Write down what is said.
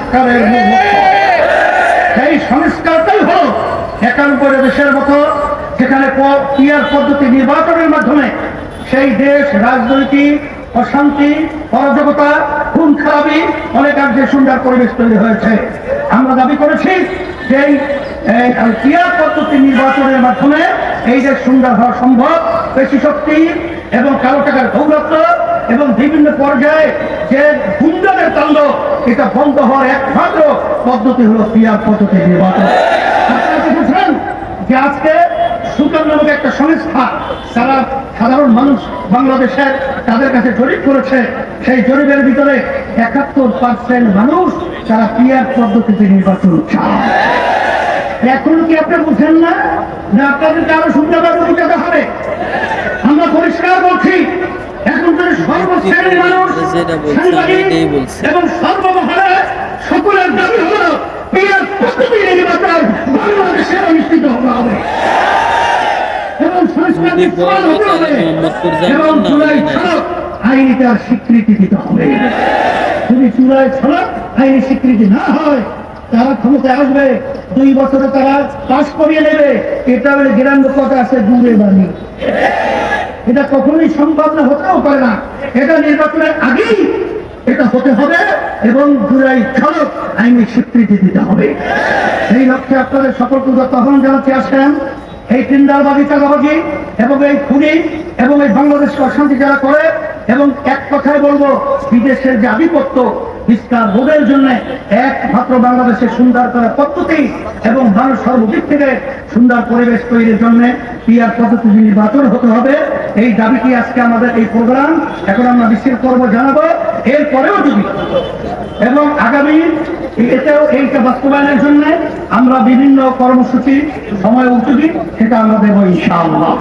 সংস্কারের সেই সংস্কারটাই হল একানব্বই দেশের মতো যেখানে পিয়ার পদ্ধতি নির্বাচনের মাধ্যমে সেই দেশ রাজনৈতিক অশান্তি অরাজকতা খুন খারাপি অনেকাংশে সুন্দর পরিবেশ তৈরি হয়েছে। আমরা দাবি করেছি যে এই, পদ্ধতি নির্বাচনের মাধ্যমে এই দেশ সুন্দর হওয়া সম্ভব। পেশি শক্তি এবং কালো টাকার দৌরত্ব এবং বিভিন্ন পর্যায়ে যে গুন্ডাদের তাণ্ডব এটা বন্ধ হওয়ার একমাত্র পদ্ধতি হলো পিয়ার পদ্ধতি নির্বাচন। দেখেছেন যে আজকে সুতরাং নামক একটা সংস্থা তারা সাধারণ মানুষ বাংলাদেশের তাদের কাছে জরিপ করেছে, সেই জরিপের ভিতরে একাত্তর পার্সেন্ট মানুষ তারা পিয়ার পদ্ধতিতে নির্বাচন চায়। এখন কি আপনি বুঝেন না? যে আপনাদেরকে আরও সুন্দরভাবে বুঝাতে হবে আমরা পরিষ্কার বলছি এখন যদি সর্বশ্রেণীর মানুষ যেটা বলছি, আমি এটাই বলছি। এবং সর্বমহলে সকলের দাবি হল পিয়ার পদ্ধতি নির্বাচন বাংলাদেশে অনুষ্ঠিত হবে যদি নিশ্চয় বড় হতে হবে তাহলে মোহাম্মদপুর যাবেন না, জুলাই না। ছাড়ক আইনি তার স্বীকৃতি দিতে হবে যদি জুলাই ছাড়ক আইনি স্বীকৃতি না হয় তারা ক্ষমতায় আসবে দুই বছরে তারা পাশ করিয়ে নেবে এটা বলে গ্রাম্য কথা আছে দূরে বাণী এটা কখনোই সম্ভব না, হতেও পারে না। এটা নির্বাচনের আগেই এটা হতে হবে এবং জুলাই ছাড়ক আইনি স্বীকৃতি দিতে হবে। এই লক্ষ্যে আপনাদের সকলকে তখন জানাতে আসেন এই টিন্ডারবাদী চাঁদাবাজি এবং এই খুনি এবং এই বাংলাদেশকে অশান্তি যারা করে এবং এক কথায় বলব, বিদেশের যে আধিপত্য বিস্তার রোধের জন্য একমাত্র বাংলাদেশের সুন্দর করার পদ্ধতি এবং মানুষ সর্বদিক থেকে সুন্দর পরিবেশ তৈরির জন্য পিয়ার পদ্ধতি নির্বাচন হতে হবে। এই দাবিটি আজকে আমাদের এই প্রোগ্রাম। এখন আমরা মিছিল করব জানাব। এরপরেও যদি এবং আগামী এটাও এইটা বাস্তবায়নের জন্য আমরা বিভিন্ন কর্মসূচি সময় উপযোগী, সেটা আমরা দেবো ইনশাআল্লাহ।